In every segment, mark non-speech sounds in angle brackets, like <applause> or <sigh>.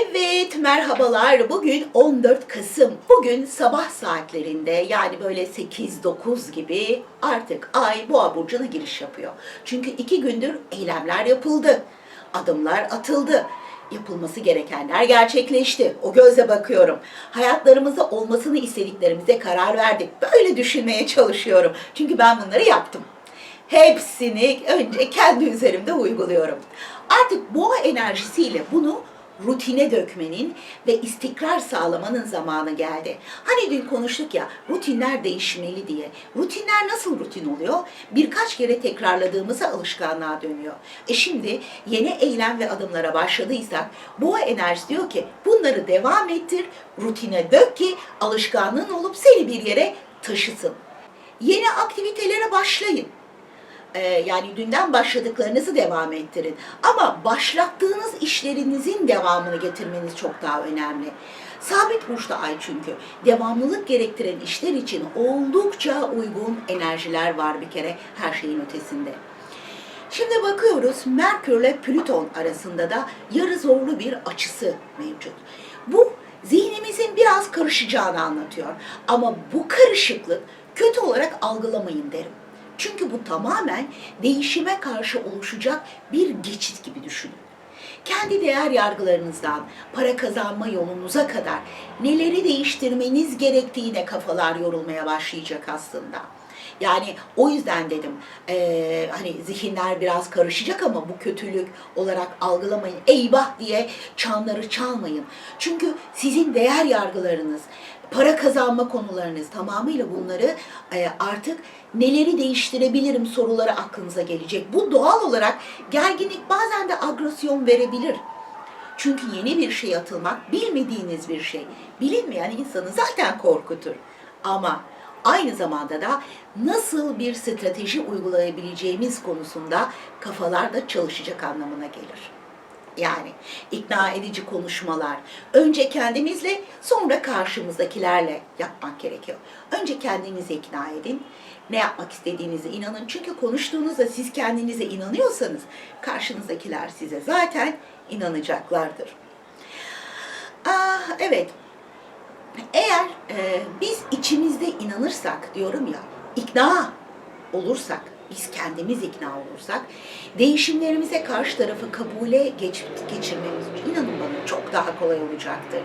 Evet, merhabalar. Bugün 14 Kasım. Bugün sabah saatlerinde yani böyle 8-9 gibi artık ay boğa burcuna giriş yapıyor. Çünkü iki gündür eylemler yapıldı. Adımlar atıldı. Yapılması gerekenler gerçekleşti. O gözle bakıyorum. Hayatlarımızda olmasını istediklerimize karar verdik. Böyle düşünmeye çalışıyorum. Çünkü ben bunları yaptım. Hepsini önce kendi üzerimde uyguluyorum. Artık boğa enerjisiyle bunu rutine dökmenin ve istikrar sağlamanın zamanı geldi. Hani dün konuştuk ya rutinler değişmeli diye. Rutinler nasıl rutin oluyor? Birkaç kere tekrarladığımızda alışkanlığa dönüyor. E şimdi yeni eylem ve adımlara başladıysak boğa enerjisi diyor ki bunları devam ettir, rutine dök ki alışkanlığın olup seni bir yere taşısın. Yeni aktivitelere başlayın. Ee, yani dünden başladıklarınızı devam ettirin. Ama başlattığınız işlerinizin devamını getirmeniz çok daha önemli. Sabit burçta ay çünkü. Devamlılık gerektiren işler için oldukça uygun enerjiler var bir kere her şeyin ötesinde. Şimdi bakıyoruz Merkür ile Plüton arasında da yarı zorlu bir açısı mevcut. Bu zihnimizin biraz karışacağını anlatıyor. Ama bu karışıklık kötü olarak algılamayın derim. Çünkü bu tamamen değişime karşı oluşacak bir geçit gibi düşünün. Kendi değer yargılarınızdan para kazanma yolunuza kadar neleri değiştirmeniz gerektiğine kafalar yorulmaya başlayacak aslında. Yani o yüzden dedim eee, hani zihinler biraz karışacak ama bu kötülük olarak algılamayın. Eyvah diye çanları çalmayın. Çünkü sizin değer yargılarınız, para kazanma konularınız tamamıyla bunları e, artık neleri değiştirebilirim soruları aklınıza gelecek. Bu doğal olarak gerginlik bazen de agresyon verebilir. Çünkü yeni bir şey atılmak bilmediğiniz bir şey. Bilinmeyen insanı zaten korkutur. Ama aynı zamanda da nasıl bir strateji uygulayabileceğimiz konusunda kafalarda çalışacak anlamına gelir. Yani ikna edici konuşmalar. Önce kendimizle sonra karşımızdakilerle yapmak gerekiyor. Önce kendinizi ikna edin. Ne yapmak istediğinize inanın. Çünkü konuştuğunuzda siz kendinize inanıyorsanız karşınızdakiler size zaten inanacaklardır. Ah, evet. Eğer e, biz içimizde inanırsak diyorum ya, ikna olursak, biz kendimiz ikna olursak, değişimlerimize karşı tarafı kabule geç, geçirmemiz inanın bana çok daha kolay olacaktır.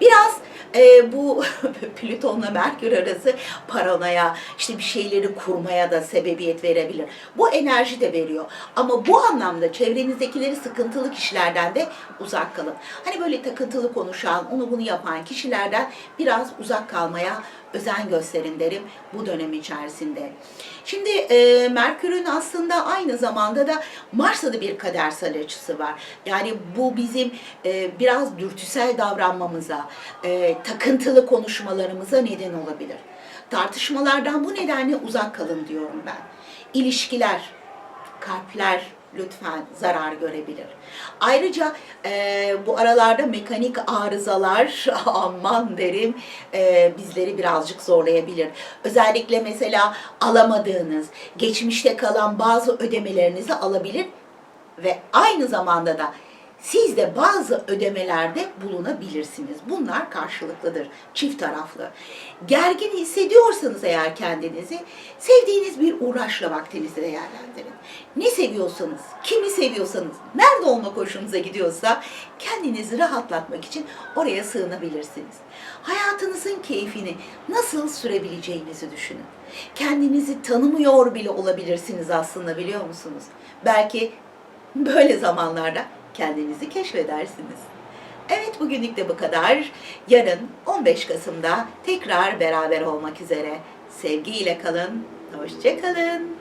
Biraz e, bu <laughs> Plüton'la Merkür arası paranoya, işte bir şeyleri kurmaya da sebebiyet verebilir. Bu enerji de veriyor. Ama bu anlamda çevrenizdekileri sıkıntılı kişilerden de uzak kalın. Hani böyle takıntılı konuşan, onu bunu yapan kişilerden biraz uzak kalmaya özen gösterin derim bu dönem içerisinde. Şimdi e, Merkür'ün aslında aynı zamanda da Mars'ta da bir kadersel açısı var. Yani bu bizim e, biraz dürtüsel davranmamıza, e, takıntılı konuşmalarımıza neden olabilir. Tartışmalardan bu nedenle uzak kalın diyorum ben. İlişkiler, kalpler lütfen zarar görebilir. Ayrıca e, bu aralarda mekanik arızalar <laughs> aman derim e, bizleri birazcık zorlayabilir. Özellikle mesela alamadığınız, geçmişte kalan bazı ödemelerinizi alabilir ve aynı zamanda da siz de bazı ödemelerde bulunabilirsiniz. Bunlar karşılıklıdır, çift taraflı. Gergin hissediyorsanız eğer kendinizi, sevdiğiniz bir uğraşla vaktinizi değerlendirin. Ne seviyorsanız, kimi seviyorsanız, nerede olmak hoşunuza gidiyorsa kendinizi rahatlatmak için oraya sığınabilirsiniz. Hayatınızın keyfini nasıl sürebileceğinizi düşünün. Kendinizi tanımıyor bile olabilirsiniz aslında biliyor musunuz? Belki böyle zamanlarda kendinizi keşfedersiniz. Evet bugünlük de bu kadar. Yarın 15 Kasım'da tekrar beraber olmak üzere. Sevgiyle kalın. Hoşçakalın.